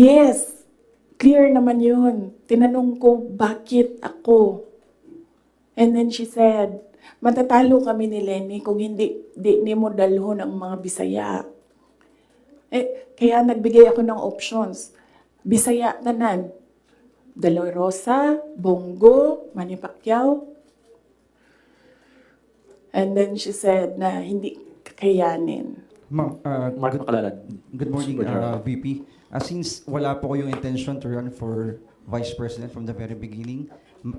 Yes, clear naman yun. Tinanong ko, bakit ako? And then she said, matatalo kami ni Lenny kung hindi di ni mo dalhon ang mga Bisaya. Eh, kaya nagbigay ako ng options. Bisaya tanan. Daloy Rosa, Bongo, Manny Pacquiao. And then she said na hindi kakayanin. Ma'am, uh, Mark good, Makalalad. good morning, uh, VP. Uh, since wala po ko yung intention to run for Vice President from the very beginning,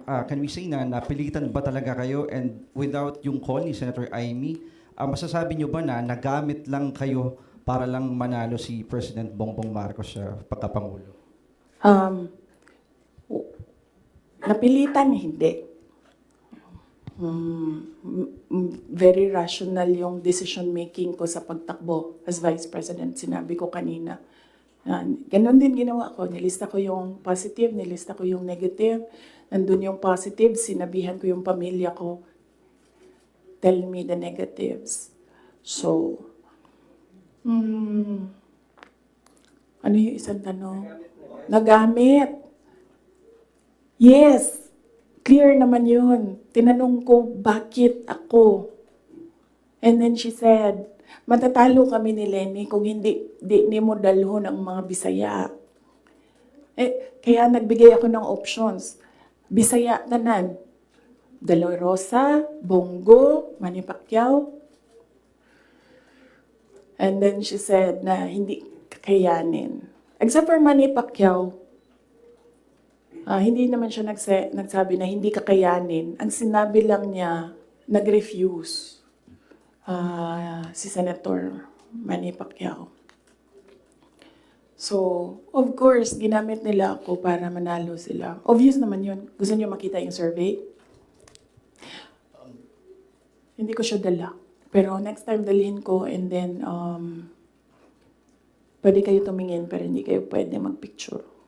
uh, can we say na napilitan ba talaga kayo and without yung call ni Senator Amy, uh, masasabi nyo ba na nagamit lang kayo para lang manalo si President Bongbong Marcos sa pagkapangulo? Um, napilitan, hindi. Mm, m- m- very rational yung decision making ko sa pagtakbo as Vice President. Sinabi ko kanina. Yan. Ganon din ginawa ko. Nilista ko yung positive, nilista ko yung negative. Nandun yung positive, sinabihan ko yung pamilya ko. Tell me the negatives. So, mm, ano yung isang tanong? Nagamit. Yes, clear naman yun. Tinanong ko, bakit ako? And then she said, matatalo kami ni Lenny kung hindi di ni mo dalhon ang mga Bisaya. Eh, kaya nagbigay ako ng options. Bisaya tanan. Daloy Rosa, Bongo, Manny Pacquiao. And then she said na hindi kakayanin. Except for Manny Pacquiao, ah, hindi naman siya nagsa- nagsabi na hindi kakayanin. Ang sinabi lang niya, nag-refuse ah, si Senator Manny Pacquiao. So, of course, ginamit nila ako para manalo sila. Obvious naman yun. Gusto niyo makita yung survey? Hindi ko siya dala. Pero next time dalhin ko and then um, pwede kayo tumingin pero hindi kayo pwede magpicture.